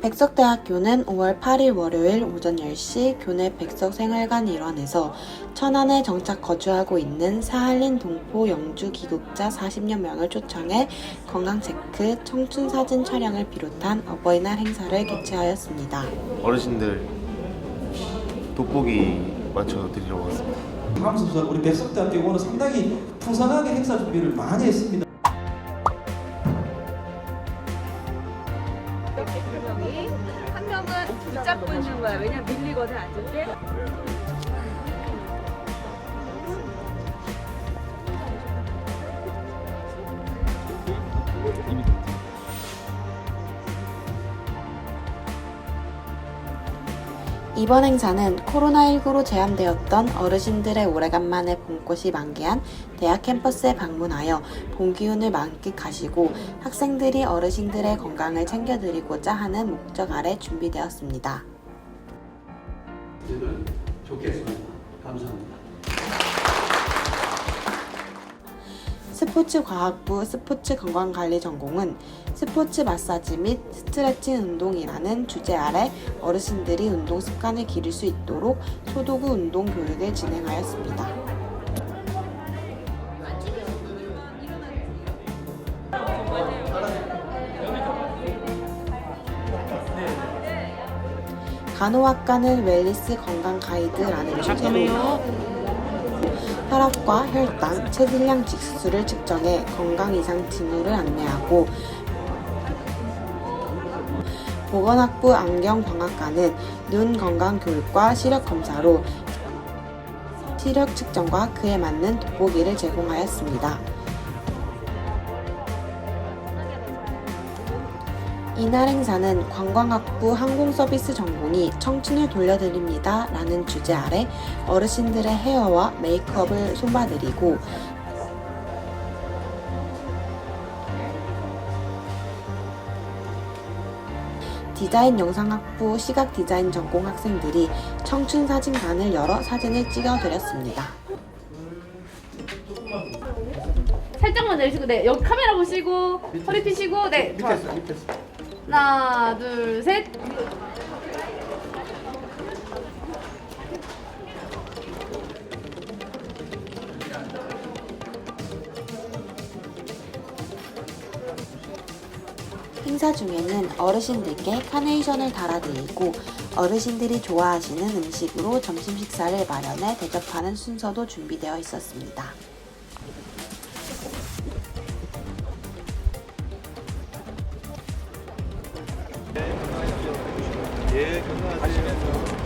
백석대학교는 5월 8일 월요일 오전 10시 교내 백석생활관 일원에서 천안에 정착 거주하고 있는 사할린 동포 영주 귀국자 40여 명을 초청해 건강체크, 청춘사진 촬영을 비롯한 어버이날 행사를 개최하였습니다. 어르신들 돋보기 맞춰 드리러 왔습니다. 하면서 우리 백석대학교 오늘 상당히 풍성하게 행사 준비를 많이 했습니다. 붙잡고 있는 거야. 왜냐면 밀리거든 앉을 때. 이번 행사는 코로나19로 제한되었던 어르신들의 오래간만에 봄꽃이 만개한 대학 캠퍼스에 방문하여 봄 기운을 만끽하시고 학생들이 어르신들의 건강을 챙겨드리고자 하는 목적 아래 준비되었습니다. 좋겠습니다. 감사합니다. 스포츠과학부 스포츠 건강관리 전공은 스포츠 마사지 및 스트레칭 운동이라는 주제 아래 어르신들이 운동 습관을 기를 수 있도록 소도구 운동 교육을 진행하였습니다. 간호학과는 웰리스 건강 가이드라는 주제로 혈압과 혈당, 체질량 지수를 측정해 건강 이상 징후를 안내하고 보건학부 안경광학과는 눈 건강 교육과 시력 검사로 시력 측정과 그에 맞는 돋보기를 제공하였습니다. 이날 행사는 관광학부 항공서비스 전공이 청춘을 돌려드립니다 라는 주제 아래 어르신들의 헤어와 메이크업을 손봐드리고 디자인 영상학부 시각 디자인 전공 학생들이 청춘 사진관을 열어 사진을 찍어드렸습니다. 살짝만 내리시고 네 여기 카메라 보시고 허리 펴시고 네 밑에서. 하나 둘 셋 행사 중에는 어르신들께 카네이션을 달아드리고 어르신들이 좋아하시는 음식으로 점심 식사를 마련해 대접하는 순서도 준비되어 있었습니다. 예, 건강하세요.